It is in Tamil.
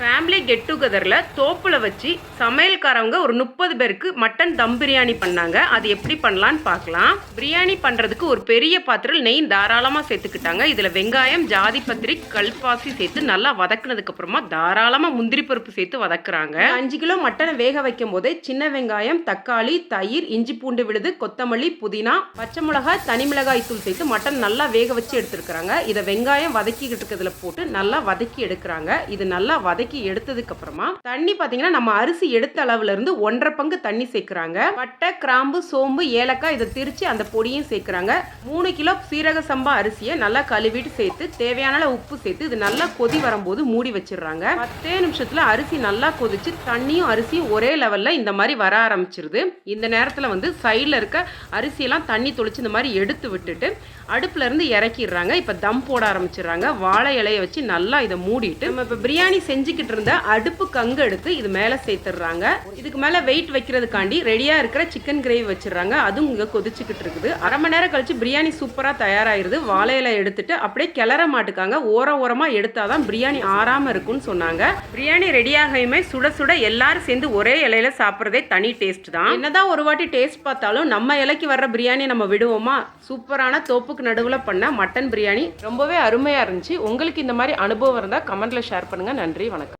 ஃபேமிலி கெட் டுகெதரில் தோப்பில் வச்சு சமையல்காரவங்க ஒரு முப்பது பேருக்கு மட்டன் தம் பிரியாணி பண்ணாங்க. அது எப்படி பண்ணலான்னு பார்க்கலாம். பிரியாணி பண்ணுறதுக்கு ஒரு பெரிய பாத்திரம் நெய் தாராளமாக சேர்த்துக்கிட்டாங்க. இதில் வெங்காயம் ஜாதி பத்திரி கல்பாசி சேர்த்து நல்லா வதக்குனதுக்கு அப்புறமா தாராளமாக முந்திரி பருப்பு சேர்த்து வதக்குறாங்க. அஞ்சு கிலோ மட்டனை வேக வைக்கும் போதே சின்ன வெங்காயம் தக்காளி தயிர் இஞ்சி பூண்டு விழுது கொத்தமல்லி புதினா பச்சை மிளகாய் தனி மிளகாய் தூள் சேர்த்து மட்டன் நல்லா வேக வச்சு எடுத்துருக்குறாங்க. இதை வெங்காயம் வதக்கிக்கிட்டு இருக்கிறதுல போட்டு நல்லா வதக்கி எடுக்கிறாங்க. இது நல்லா வதக்கி எடுத்ததுக்கு அப்புறமா தண்ணி பார்த்தீங்கன்னா நம்ம அரிசி எடுத்த அளவுல இருந்து ஒன்றரை பங்கு தண்ணி சேர்க்குறாங்க. பட்டை கிராம்பு சோம்பு ஏலக்காய் இதை திரிச்சு அந்த பொடியும் சேர்க்குறாங்க. மூணு கிலோ சீரக சம்பா அரிசியை நல்லா கழுவிட்டு சேர்த்து தேவையான உப்பு சேர்த்து இது நல்லா கொதி வரும்போது மூடி வச்சிடுறாங்க. பத்தே நிமிஷத்துல அரிசி நல்லா கொதிச்சு தண்ணியும் அரிசியும் ஒரே லெவல்ல இந்த மாதிரி வர ஆரம்பிச்சிருது. இந்த நேரத்தில் வந்து சைடில் இருக்க அரிசியெல்லாம் தண்ணி தொளிச்சு இந்த மாதிரி எடுத்து விட்டுட்டு அடுப்புல இருந்து இறக்கிடுறாங்க. இப்போ தம் போட ஆரம்பிச்சிடுறாங்க. வாழை இலையை வச்சு நல்லா இதை மூடிட்டு நம்ம இப்போ பிரியாணி செஞ்சு செஞ்சுக்கிட்டு இருந்த அடுப்பு கங்கு எடுத்து இது மேலே சேர்த்துடுறாங்க. இதுக்கு மேலே வெயிட் வைக்கிறதுக்காண்டி ரெடியாக இருக்கிற சிக்கன் கிரேவி வச்சிடுறாங்க. அதுவும் இங்கே கொதிச்சுக்கிட்டு இருக்குது. அரை மணி நேரம் கழிச்சு பிரியாணி சூப்பராக தயாராகிடுது வாழை எடுத்துட்டு அப்படியே கிளற மாட்டுக்காங்க. ஓர ஓரமாக எடுத்தால் தான் பிரியாணி ஆறாமல் இருக்கும்னு சொன்னாங்க. பிரியாணி ரெடியாகையுமே சுட சுட எல்லாரும் சேர்ந்து ஒரே இலையில சாப்பிட்றதே தனி டேஸ்ட் தான். என்னதான் ஒரு வாட்டி டேஸ்ட் பார்த்தாலும் நம்ம இலைக்கு வர்ற பிரியாணி நம்ம விடுவோமா? சூப்பரான தோப்புக்கு நடுவில் பண்ண மட்டன் பிரியாணி ரொம்பவே அருமையாக இருந்துச்சு. உங்களுக்கு இந்த மாதிரி அனுபவம் இருந்தால் கமெண்ட்டில் ஷேர் பண்ணுங்க. நன்றி வணக்கம்.